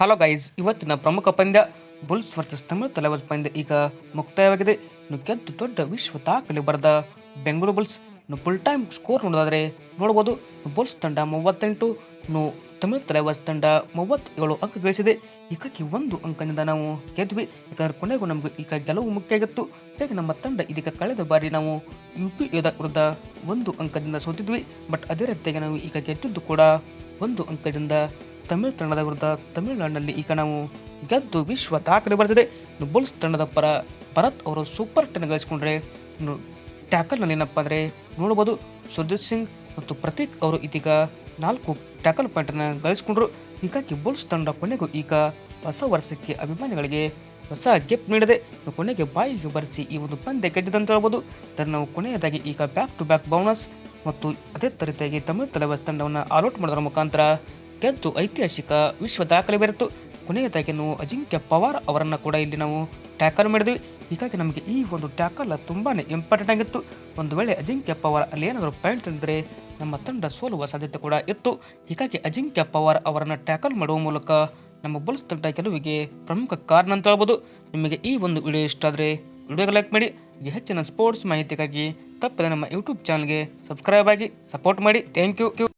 Hello guys ಇವತ್ತಿನ ಪ್ರಮುಖ ಪಂದ್ಯ ಬುಲ್ಸ್ ವರ್ಸಸ್ ತಮಿಳು ತಲೆವಾಜ್ ಪಂದ್ಯ. ಈಗ ಮುಕ್ತಾಯವಾಗಿದೆ. ಇನ್ನು ಗೆದ್ದು ದೊಡ್ಡ ವಿಶ್ವ ದಾಖಲೆ ಬರೆದ Bengaluru bulls. Full time score ನೋಡೋದಾದ್ರೆ ನೋಡ್ಬೋದು. ಬುಲ್ಸ್ ತಂಡ ಮೂವತ್ತೆಂಟು ನು ತಮಿಳು ತಲೆವಾಜ್ ತಂಡ ಮೂವತ್ತೇಳು ಅಂಕ ಗಳಿಸಿದೆ. ಈಗಾಗಿ ಒಂದು ಅಂಕದಿಂದ ನಾವು ಗೆದ್ವಿ. ಯಾಕಂದ್ರೆ ಕೊನೆಗೂ ನಮಗೆ ಈಗ ಗೆಲುವು ಮುಖ್ಯ ಆಗಿತ್ತು. ಹೀಗಾಗಿ ನಮ್ಮ ತಂಡ ಇದೀಗ ಕಳೆದ ಬಾರಿ ನಾವು ಯು ಪಿ ಯೋಧ ವಿರುದ್ಧ ಒಂದು ಅಂಕದಿಂದ ಸೋತಿದ್ವಿ. ಬಟ್ ಅದೇ ರೀತಿಯಾಗಿ ನಾವು ಈಗ ಗೆದ್ದಿದ್ದು ಕೂಡ ಒಂದು ಅಂಕದಿಂದ ತಮಿಳು ತಂಡದ ವಿರುದ್ಧ ತಮಿಳುನಾಡಿನಲ್ಲಿ ಈಗ ನಾವು ಗೆದ್ದು ವಿಶ್ವ ದಾಖಲೆ ಬರ್ತಿದೆ ಬುಲ್ಸ್ ತಂಡದ ಪರ ಭರತ್ ಅವರು ಸೂಪರ್ ಟೆನ್ ಗಳಿಸಿಕೊಂಡ್ರೆ ಟ್ಯಾಕಲ್ನಲ್ಲಿ ಏನಪ್ಪ ಅಂದರೆ ನೋಡ್ಬೋದು. ಸುರ್ಜಿತ್ ಸಿಂಗ್ ಮತ್ತು ಪ್ರತೀಕ್ ಅವರು ಇದೀಗ ನಾಲ್ಕು ಟ್ಯಾಕಲ್ ಪಾಯಿಂಟನ್ನು ಗಳಿಸ್ಕೊಂಡ್ರು. ಹೀಗಾಗಿ ಬುಲ್ಸ್ ತಂಡ ಕೊನೆಗೂ ಈಗ ಹೊಸ ವರ್ಷಕ್ಕೆ ಅಭಿಮಾನಿಗಳಿಗೆ ಹೊಸ ಗಿಫ್ಟ್ ನೀಡಿದೆ. ಕೊನೆಗೆ ಬಾಯಿಗೆ ಬರೆಸಿ ಈ ಒಂದು ಪಂದ್ಯ ಗೆದ್ದಿದೆ ಹೇಳ್ಬೋದು. ಇದನ್ನು ನಾವು ಕೊನೆಯದಾಗಿ ಈಗ ಬ್ಯಾಕ್ ಟು ಬ್ಯಾಕ್ ಬೌನಸ್ ಮತ್ತು ಅದೇ ರೀತಿಯಾಗಿ ತಮಿಳು ತಲೆವಸ್ ತಂಡವನ್ನು ಆಲ್ಔಟ್ ಮಾಡೋದರ ಮುಖಾಂತರ ಗೆದ್ದು ಐತಿಹಾಸಿಕ ವಿಶ್ವ ದಾಖಲೆ ಬೆರೆತು ಕೊನೆಯದಾಗಿ ನಾವು ಅಜಿಂಕ್ಯ ಪವಾರ್ ಅವರನ್ನು ಕೂಡ ಇಲ್ಲಿ ನಾವು ಟ್ಯಾಕಲ್ ಮಾಡಿದ್ವಿ. ಹೀಗಾಗಿ ನಮಗೆ ಈ ಒಂದು ಟ್ಯಾಕಲ್ ತುಂಬಾ ಇಂಪಾರ್ಟೆಂಟ್ ಆಗಿತ್ತು. ಒಂದು ವೇಳೆ ಅಜಿಂಕ್ಯ ಪವಾರ್ ಅಲ್ಲಿ ಏನಾದರೂ ಪಾಯಿಂಟ್ ತಂದರೆ ನಮ್ಮ ತಂಡ ಸೋಲುವ ಸಾಧ್ಯತೆ ಕೂಡ ಇತ್ತು. ಹೀಗಾಗಿ ಅಜಿಂಕ್ಯ ಪವಾರ್ ಅವರನ್ನು ಟ್ಯಾಕಲ್ ಮಾಡುವ ಮೂಲಕ ನಮ್ಮ ಬುಲ್ಸ್ ತಂಡ ಗೆಲುವಿಗೆ ಪ್ರಮುಖ ಕಾರಣ ಅಂತ ಹೇಳ್ಬೋದು. ನಿಮಗೆ ಈ ಒಂದು ವಿಡಿಯೋ ಇಷ್ಟ ಆದರೆ ವಿಡಿಯೋಗೆ ಲೈಕ್ ಮಾಡಿ. ಹೆಚ್ಚಿನ ಸ್ಪೋರ್ಟ್ಸ್ ಮಾಹಿತಿಗಾಗಿ ತಪ್ಪದೆ ನಮ್ಮ ಯೂಟ್ಯೂಬ್ ಚಾನಲ್ಗೆ ಸಬ್ಸ್ಕ್ರೈಬ್ ಆಗಿ ಸಪೋರ್ಟ್ ಮಾಡಿ. Thank you